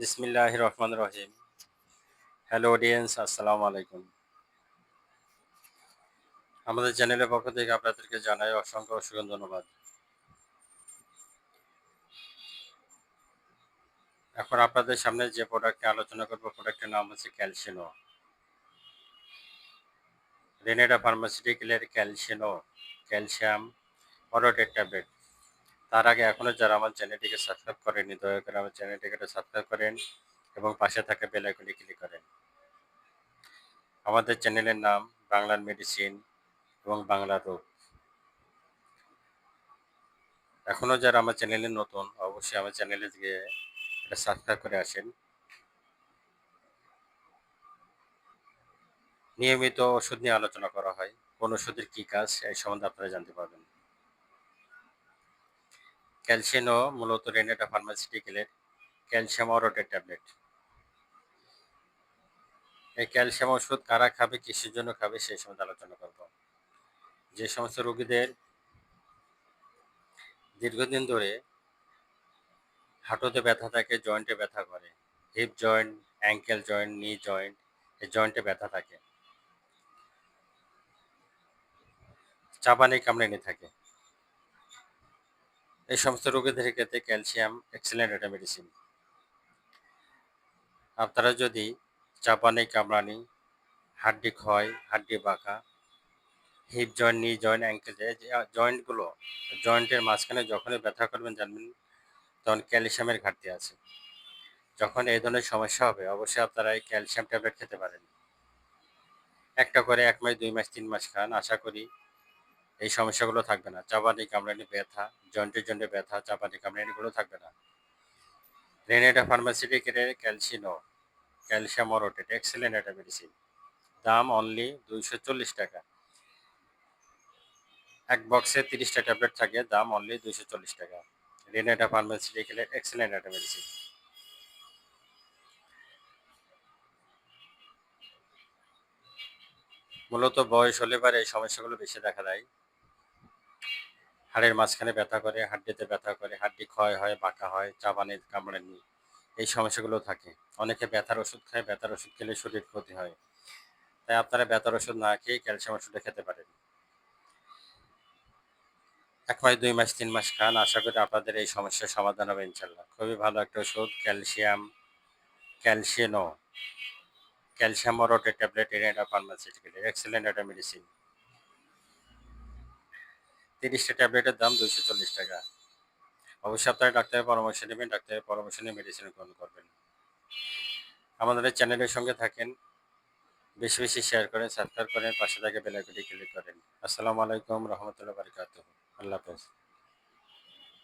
বিসমিল্লাহ রহমান রহিম। Hello audience আসসালামু আলাইকুম। আমাদের চ্যানেলের পক্ষ থেকে আপনাদেরকে জানাই অসংখ্য অসংখ্য ধন্যবাদ। এখন আপনাদের সামনে যে প্রোডাক্টে আলোচনা করব প্রোডাক্টের নাম হচ্ছে ক্যালসিনো রেনেডা ফার্মাসিউটিক্যালের ক্যালসিনো ক্যালসিয়াম অরোটের ট্যাবলেট তার আগে এখনও যারা আমার চ্যানেলটিকে সাবস্ক্রাইব করেনি দয়া করে আমার চ্যানেলটিকে সাবস্ক্রাইব করেন এবং পাশে থাকা বেল আইকনে ক্লিক করেন। আমাদের চ্যানেলের নাম বাংলার মেডিসিন এবং বাংলা রোগ। এখনও যারা আমার চ্যানেলে নতুন, অবশ্যই আমার চ্যানেলে গিয়ে এটা সাবস্ক্রাইব করে আসেন। নিয়মিত ওষুধ নিয়ে আলোচনা করা হয়, কোন ওষুধের কী কাজ, এই সম্বন্ধে আপনারা জানতে পারবেন। ক্যালসিয়ানও মূলত রেনেটা ফার্মাসিউটিক্যালের ক্যালসিয়াম অরোটের ট্যাবলেট। এই ক্যালসিয়াম ওষুধ কারা খাবে, কিসের জন্য খাবে সেই সম্বন্ধে আলোচনা করব। যে সমস্ত রোগীদের দীর্ঘদিন ধরে হাঁটুতে ব্যথা থাকে, জয়েন্টে ব্যথা করে hip joint ankle joint knee joint এই জয়েন্টে ব্যথা থাকে, চাপানি নিয়ে থাকে। এই সমস্ত রোগীদের ক্ষেত্রে ক্যালসিয়াম এক্সেলেন্ট একটা মেডিসিন আপনারা যদি চাপানি, কামড়ানি, হাড্ডি ক্ষয়, হাড্ডি বাঁকা hip joint knee joint ankle জয়েন্টগুলো জয়েন্টের মাঝখানে যখনই ব্যথা করবেন, জানবেন তখন ক্যালসিয়ামের ঘাটতি আছে। যখন এই ধরনের সমস্যা হবে, অবশ্যই আপনারা এই ক্যালসিয়াম ট্যাবলেট খেতে পারেন। একটা করে এক মাস, দুই মাস, তিন মাস খান, আশা করি এই সমস্যাগুলো থাকবে না। চাপানি কামড়ানি ব্যথা জয়েন্টে জয়েন্টে ব্যথা, চাপানি কামড়ানিগুলো থাকবে না। রেনেটা ফার্মাসিউটিক্যালের ক্যালসিনো, ক্যালসিয়াম অরোটেট, এক্সেলেন্ট একটা মেডিসিন। দাম অনলি দুইশো চল্লিশ টাকা। এক বক্সে তিরিশটা ট্যাবলেট থাকে, দাম অনলি দুইশো চল্লিশ টাকা। রেনেটা ফার্মাসিউটিক্যালের এক্সেলেন্ট একটা মেডিসিন। মূলত বয়স হলে পরে এই সমস্যাগুলো বেশি দেখা দেয়। হাড়ের মাঝখানে ব্যথা করে, হাড্ডিতে ব্যথা করে, হাড্ডি ক্ষয় হয়, বাঁকা হয় চাবানে কামড়ানি এই সমস্যাগুলো থাকে। অনেকে ব্যথার ওষুধ খায়, ব্যথার ওষুধ খেলে শরীর ক্ষতি হয়। তাই আপনারা ব্যথার ওষুধ না খেয়ে ক্যালসিয়াম ওষুধটা খেতে পারেন। এক মাস, দুই মাস, তিন মাস খান, আশা করি আপনাদের এই সমস্যার সমাধান হবে ইনশাল্লাহ খুবই ভালো একটা ওষুধ, ক্যালসিয়াম ক্যালসিয়ানো ক্যালসিয়াম অরোটের ট্যাবলেট এর এটা ফার্মাসিউটিক্যাল, এক্সেলেন্ট একটা মেডিসিন। তিরিশটা ট্যাবলেটের দাম দুইশো চল্লিশ টাকা। অবশ্যই আপনারা ডাক্তারের পরামর্শ নেবেন, ডাক্তারের পরামর্শ নিয়ে মেডিসিন গ্রহণ করবেন। আমাদের চ্যানেলের সঙ্গে থাকেন, বেশি বেশি শেয়ার করেন সাবস্ক্রাইব করেন, পাশে থাকে বেলাইকটি ক্লিক করেন। আসসালামু আলাইকুম, রহমতুল্লাহ বারকাত আল্লাহ হাফেজ।